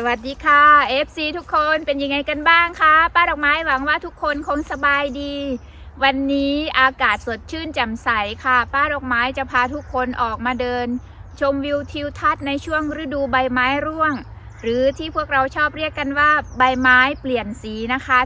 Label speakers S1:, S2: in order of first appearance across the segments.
S1: สวัสดีค่ะ FC ทุกคนเป็นยังไงกันบ้างคะป้าดอกไม้หวังว่าทุกคนคงสบายดี วันนี้อากาศสดชื่นแจ่มใสค่ะ ป้าดอกไม้จะพาทุกคนออกมาเดิน ชมวิวทิวทัศน์ในช่วงฤดูใบไม้ร่วง หรือที่พวกเราชอบเรียกกันว่าใบไม้เปลี่ยนสีนะคะ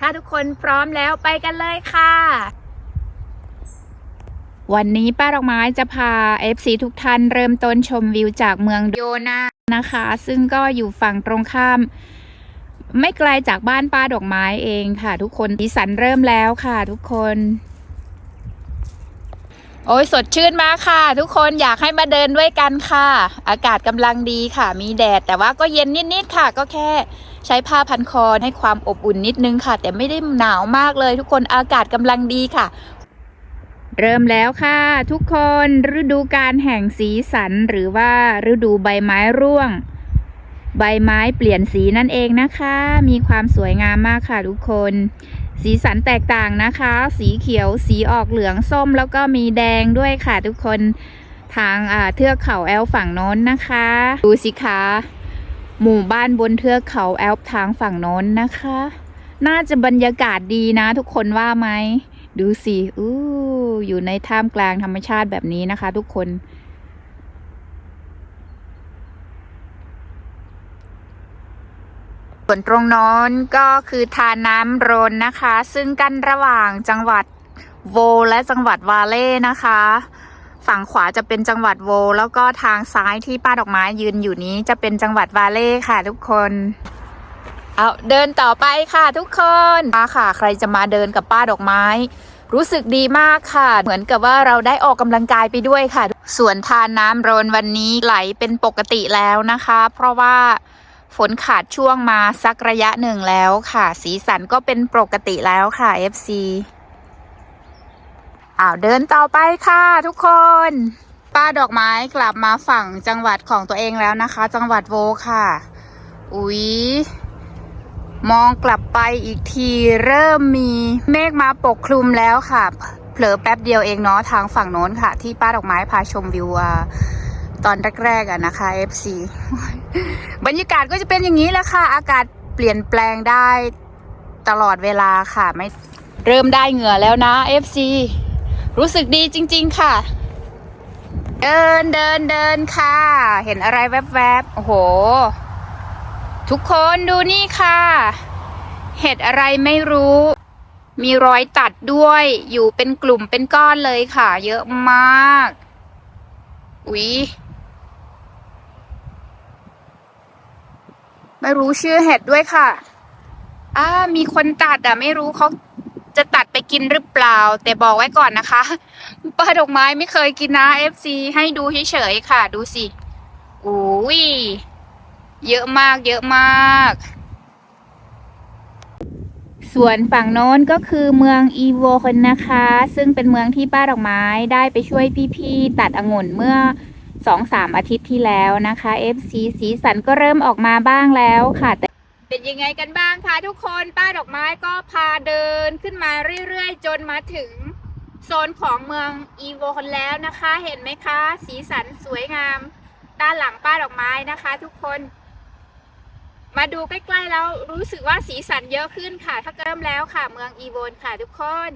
S1: ถ้าทุกคนพร้อมแล้วไปกันเลยค่ะ วันนี้ป้าดอกไม้จะพา FC ทุกท่านเริ่มต้นชมวิวจากเมืองโยนา นะคะ ซึ่งก็อยู่ฝั่งตรงข้าม ไม่ไกลจากบ้านป้าดอกไม้เองค่ะ ทุกคนสีสันเริ่มแล้วค่ะ ทุกคน โอ้ยสดชื่นมากค่ะ ทุกคนอยากให้มาเดินด้วยกันค่ะ อากาศกำลังดีค่ะ มีแดด แต่ว่าก็เย็นนิดๆค่ะ ก็แค่ใช้ผ้าพันคอให้ความอบอุ่นนิดนึงค่ะ แต่ไม่ได้หนาวมากเลย ทุกคนอากาศกำลังดีค่ะ เริ่มแล้วค่ะ ทุกคนฤดูการแห่งสีสันหรือว่าฤดูใบไม้ร่วง ใบไม้เปลี่ยนสีนั่นเองนะคะ มีความสวยงามมากค่ะทุกคน สีสันแตกต่างนะคะ สีเขียวสีออกเหลืองส้มแล้วก็มีแดงด้วยค่ะทุกคนทางเทือกเขาแอลฝั่งโน้นนะคะ ดูสิคะหมู่บ้านบนเทือกเขาแอลทางฝั่งโน้นนะคะ น่าจะบรรยากาศดีนะ ทุกคนว่าไหมดูสิอู้ อยู่ในท่ามกลางธรรมชาติแบบนี้นะคะ ทุกคน ส่วนตรงน้นก็คือทาน้ำโรนนะคะ ซึ่งกันระหว่างจังหวัดโวและจังหวัดวาเล่นะคะ ฝั่งขวาจะเป็นจังหวัดโว แล้วก็ทางซ้ายที่ป้าดอกไม้ยืนอยู่นี้จะเป็นจังหวัดวาเล่ค่ะ ทุกคนเอาเดินต่อไปค่ะทุกคนมาค่ะ ใครจะมาเดินกับป้าดอกไม้ รู้สึกดีมากค่ะ เหมือนกับว่าเราได้ออกกำลังกายไปด้วยค่ะ ส่วนทานน้ำโรนวันนี้ไหลเป็นปกติแล้วนะคะ เพราะว่าฝนขาดช่วงมาสักระยะหนึ่งแล้วค่ะ สีสันก็เป็นปกติแล้วค่ะ FC อ้าวเดินต่อไปค่ะทุกคนป้าดอกไม้กลับมาฝั่งจังหวัดของตัวเองแล้วนะคะ จังหวัดโวค่ะ อุ๊ย มองกลับไปอีกทีเริ่มมีเมฆมาปกคลุมแล้วค่ะ เผลอแป๊บเดียวเองเนาะทางฝั่งโน้นค่ะ ที่ป้าดอกไม้พาชมวิวตอนแรกๆอะนะคะ FC บรรยากาศก็จะเป็นอย่างนี้แหละค่ะ อากาศเปลี่ยนแปลงได้ตลอดเวลาค่ะไม่เริ่มได้เหงื่อแล้วนะ FC รู้สึกดีจริง ๆ ค่ะ เดินเดินเดินค่ะ เห็นอะไรแวบๆโอ้โห ทุกคนดูนี่ค่ะ เห็ดอะไรไม่รู้ มีรอยตัดด้วย อยู่เป็นกลุ่มเป็นก้อนเลยค่ะ เยอะมาก อุ๊ยไม่รู้ชื่อเห็ดด้วยค่ะ อ่า มีคนตัดอะ ไม่รู้เขาจะตัดไปกินหรือเปล่า แต่บอกไว้ก่อนนะคะป้าดอกไม้ไม่เคยกินนะ FC ให้ดูเฉยๆค่ะ ดูสิ อุ้ย เยอะมากเยอะมาก ส่วนฝั่งโน้นก็คือเมืองอีโวคนนะคะ ซึ่งเป็นเมืองที่ป้าดอกไม้ได้ไปช่วยพี่ๆตัดองุ่นเมื่อสองสามอาทิตย์ที่แล้วนะคะ FC สีสันก็เริ่มออกมาบ้างแล้วค่ะแต่เป็นยังไงกันบ้างคะทุกคนป้าดอกไม้ก็พาเดินขึ้นมาเรื่อยๆ จนมาถึงโซนของเมืองอีโวคนแล้วนะคะ เห็นไหมคะ สีสันสวยงาม ด้านหลังป้าดอกไม้นะคะ ทุกคน มาดูใกล้ๆแล้วรู้สึกว่าสีสันเยอะขึ้นค่ะ ถ้าเริ่มแล้วค่ะ เมืองอีโวนค่ะทุกคน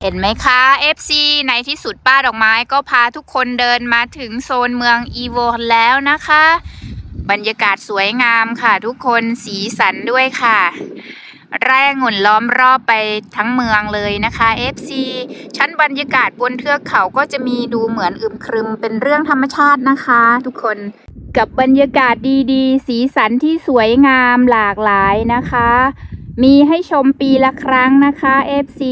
S1: เห็นไหมคะ FC ในที่สุดป้าดอกไม้ก็พาทุกคนเดินมาถึงโซนเมืองอีโวนแล้วนะคะ บรรยากาศสวยงามค่ะทุกคนสีสันด้วยค่ะ แร่งุ่นล้อมรอบไปทั้งเมืองเลยนะคะ FC ชั้นบรรยากาศบนเทือกเขาก็จะมีดูเหมือนอึมครึมเป็นเรื่องธรรมชาตินะคะ ทุกคนกับบรรยากาศดีๆ สีสันที่สวยงามหลากหลายนะคะ มีให้ชมปีละครั้งนะคะ FC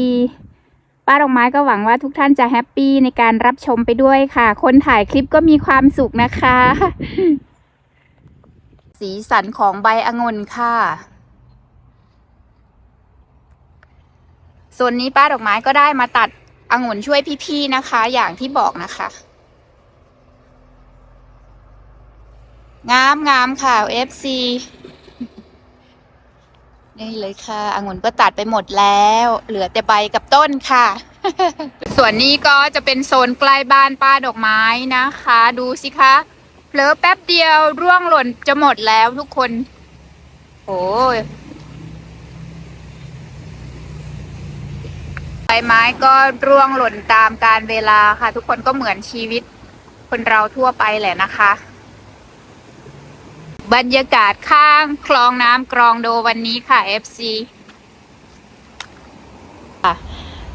S1: ป้าดอกไม้ก็หวังว่าทุกท่านจะแฮปปี้ในการรับชมไปด้วยค่ะ คนถ่ายคลิปก็มีความสุขนะคะ สีสันของใบองุ่นค่ะ ส่วนนี้ป้าดอกไม้ก็ได้มาตัดองุ่นช่วยพี่ๆนะคะ อย่างที่บอกนะคะ งามงามค่ะ FC นี่เลยค่ะองุ่นก็ตัดไปหมดแล้ว เหลือแต่ใบกับต้นค่ะ ส่วนนี้ก็จะเป็นโซนใกล้บ้านป้าดอกไม้นะคะ ดูสิคะเผลอแป๊บเดียวร่วงหล่นจะหมดแล้วทุกคน โอ้ย ใบไม้ก็ร่วงหล่นตามการเวลาค่ะ ทุกคนก็เหมือนชีวิตคนเราทั่วไปแหละนะคะ บรรยากาศข้างคลองน้ำกรองโดวันนี้ค่ะ FC ค่ะ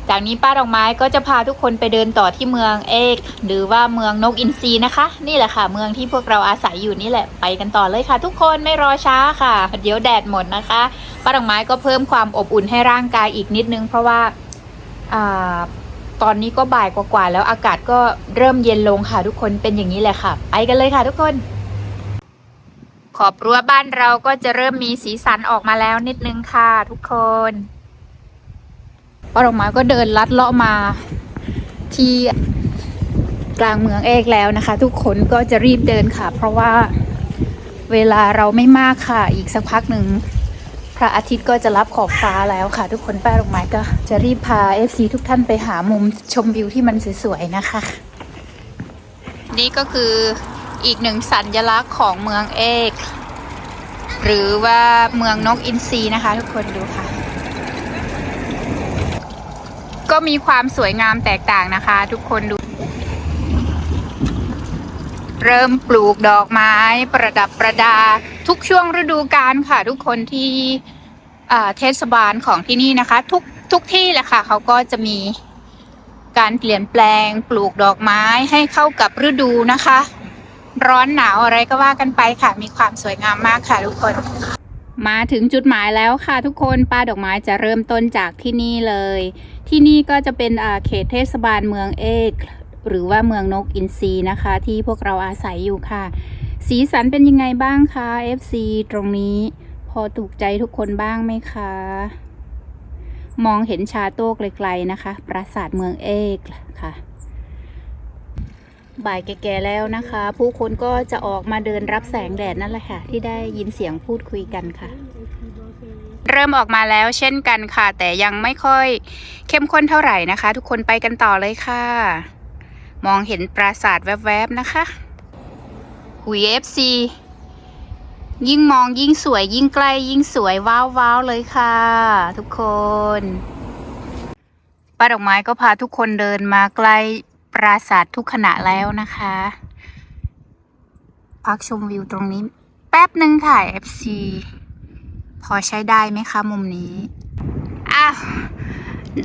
S1: จากนี้ป้าดอกไม้ก็จะพาทุกคนไปเดินต่อที่เมืองเอก หรือว่าเมืองนกอินทรีนะคะ นี่แหละค่ะ เมืองที่พวกเราอาศัยอยู่นี่แหละไปกันต่อเลยค่ะ ทุกคนไม่รอช้าค่ะ เดี๋ยวแดดหมดนะคะ ป้าดอกไม้ก็เพิ่มความอบอุ่นให้ร่างกายอีกนิดนึงเพราะว่า ตอนนี้ก็บ่ายกว่าๆแล้วอากาศก็เริ่มเย็นลงค่ะทุกคนเป็นอย่างนี้แหละค่ะ ไปกันเลยค่ะทุกคน ขอบรั้วบ้านเราก็จะเริ่มมีสีสันออกมาแล้วนิดนึงค่ะ ทุกคนป้าดอกไม้ก็เดินลัดเลาะมาที่กลางเมืองเอกแล้วนะคะ ทุกคนก็จะรีบเดินค่ะ เพราะว่าเวลาเราไม่มากค่ะ อีกสักพักหนึ่ง ระอาทิตย์ก็จะรับขอบฟ้าแล้วค่ะ ทุกคนป้าดอกไม้ก็จะรีบพา FC ทุกท่านไปหามุมชมวิวที่มันสวยๆนะคะ นี่ก็คืออีกหนึ่งสัญลักษณ์ของเมืองเอก หรือว่าเมืองนกอินทรีนะคะ ทุกคนดูค่ะ ก็มีความสวยงามแตกต่างนะคะ ทุกคนดู เริ่มปลูกดอกไม้ประดับประดา ทุกช่วงฤดูกาลค่ะ ทุกคนที่เทศบาลของที่นี่นะคะ ทุกทุกที่แหละค่ะเขาก็จะมีการเปลี่ยนแปลงปลูกดอกไม้ให้เข้ากับฤดูนะคะ ร้อนหนาวอะไรก็ว่ากันไปค่ะ มีความสวยงามมากค่ะทุกคน มาถึงจุดหมายแล้วค่ะ ทุกคนป้าดอกไม้จะเริ่มต้นจากที่นี่เลย ที่นี่ก็จะเป็นเขตเทศบาลเมืองเอก หรือว่าเมืองนกอินทรีนะคะ ที่พวกเราอาศัยอยู่ค่ะ สีสันเป็นยังไงบ้างคะ FC ตรงนี้พอถูกใจทุกคนบ้างไหมคะ มองเห็นชาโต้ไกลๆนะคะ ปราสาทเมืองเอกค่ะ บ่ายแก่ๆแล้วนะคะ ผู้คนก็จะออกมาเดินรับแสงแดดนั่นแหละค่ะ ที่ได้ยินเสียงพูดคุยกันค่ะ เริ่มออกมาแล้วเช่นกันค่ะ แต่ยังไม่ค่อยเข้มข้นเท่าไหร่นะคะ ทุกคนไปกันต่อเลยค่ะ มองเห็นปราสาทแวบๆนะคะ หุยเอฟซียิ่งมองยิ่งสวยยิ่งใกล้ยิ่งสวยว้าวว้าวๆเลยค่ะ ทุกคนป้าดอกไม้ก็พาทุกคนเดินมาใกล้ปราสาททุกขณะแล้วนะคะ พักชมวิวตรงนี้ แป๊บหนึ่งค่ะ FC พอใช้ได้ไหมคะ มุมนี้ อ้าว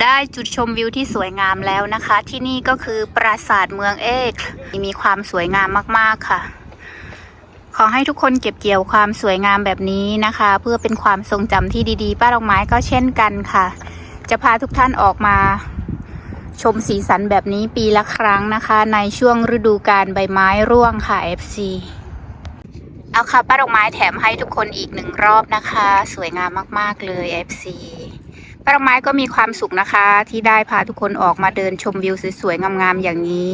S1: ได้จุดชมวิวที่สวยงามแล้วนะคะ ที่นี่ก็คือปราสาทเมืองเอกมีความสวยงามมากๆค่ะ ขอให้ทุกคนเก็บเกี่ยวความสวยงามแบบนี้นะคะ เพื่อเป็นความทรงจำที่ดีๆ ป้าดอกไม้ก็เช่นกันค่ะ จะพาทุกท่านออกมา ชมสีสันแบบนี้ปีละครั้งนะคะ ในช่วงฤดูกาลใบไม้ร่วงค่ะ FC เอาค่ะป้าดอกไม้แถมให้ทุกคนอีกหนึ่งรอบนะคะ สวยงามมากๆเลย FC ป้าไม้ก็มีความสุขนะคะ ที่ได้พาทุกคนออกมาเดินชมวิวสวยๆงามๆอย่างนี้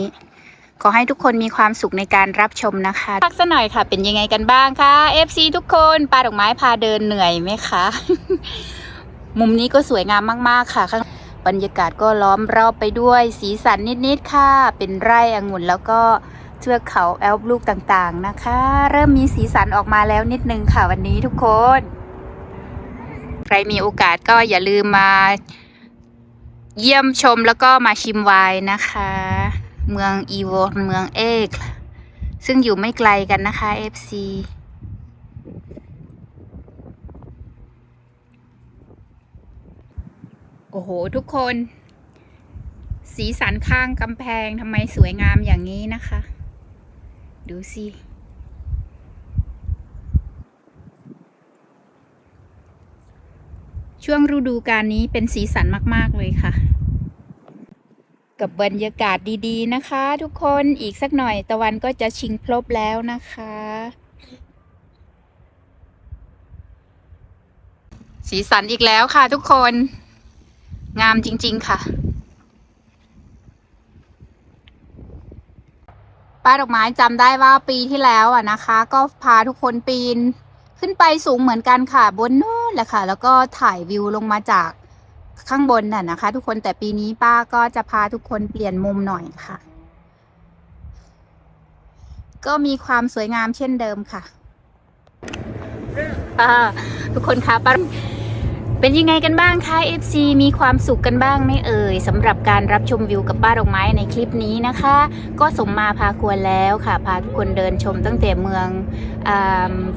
S1: ขอให้ทุกคนมีความสุขในการรับชมนะคะพักสักหน่อยค่ะ เป็นยังไงกันบ้างคะ FC ทุกคนป้าดอกไม้พาเดินเหนื่อยไหมคะ มุมนี้ก็สวยงามมากๆค่ะข้างบรรยากาศก็ล้อมรอบไปด้วยสีสันนิดๆค่ะ เป็นไร่องุ่นแล้วก็เทือกเขาแอลป์ลูกต่างๆนะคะ เริ่มมีสีสันออกมาแล้วนิดนึงค่ะวันนี้ทุกคน รมีโอกาสก็อย่าลืมมาเยี่ยมชมแล้วก็มาชิมไวน์นะคะ เมืองอีโวนเมืองเอกซึ่งอยู่ไม่ไกลกันนะคะ FC โอ้โห ทุกคน สีสันข้างกำแพงทำไมสวยงามอย่างนี้นะคะ ดูสิ ช่วงฤดูกาลนี้เป็นสีสันมาก ๆ เลยค่ะ กับบรรยากาศดีๆนะคะ ทุกคนอีกสักหน่อยตะวันก็จะชิงพลบแล้วนะคะ สีสันอีกแล้วค่ะทุกคน งามจริง ๆ ค่ะ ป้าดอกไม้จำได้ว่าปีที่แล้วอะนะคะ ก็พาทุกคนปีน ขึ้นไปสูงเหมือนกันค่ะบนนู้นแหละค่ะ แล้วก็ถ่ายวิวลงมาจากข้างบนน่ะนะคะ ทุกคนแต่ปีนี้ป้าก็จะพาทุกคนเปลี่ยนมุมหน่อยค่ะ ก็มีความสวยงามเช่นเดิมค่ะทุกคนคะป้า เป็นยังไงกันบ้างคะ FC มีความสุขกันบ้างไหมเอ่ยสำหรับการรับชมวิวกับป้าดอกไม้ในคลิปนี้นะคะ ก็สมมาพาควรแล้วค่ะ พาทุกคนเดินชมตั้งแต่เมือง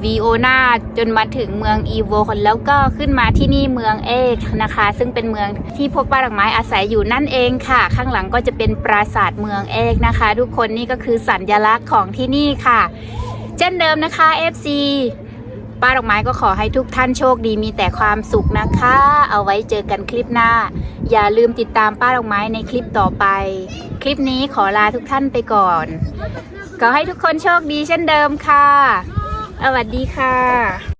S1: วีโอนาจนมาถึงเมืองอีโวแล้วก็ขึ้นมาที่นี่เมืองเอกนะคะ ซึ่งเป็นเมืองที่พวกป้าดอกไม้อาศัยอยู่นั่นเองค่ะ ข้างหลังก็จะเป็นปราสาทเมืองเอกนะคะ ทุกคนนี่ก็คือสัญลักษณ์ของที่นี่ค่ะ เช่นเดิมนะคะ FC ป้าดอกไม้ก็ขอให้ทุกท่านโชคดีมีแต่ความสุขนะคะ เอาไว้เจอกันคลิปหน้า อย่าลืมติดตามป้าดอกไม้ในคลิปต่อไป คลิปนี้ขอลาทุกท่านไปก่อน ขอให้ทุกคนโชคดีเช่นเดิมค่ะสวัสดีค่ะ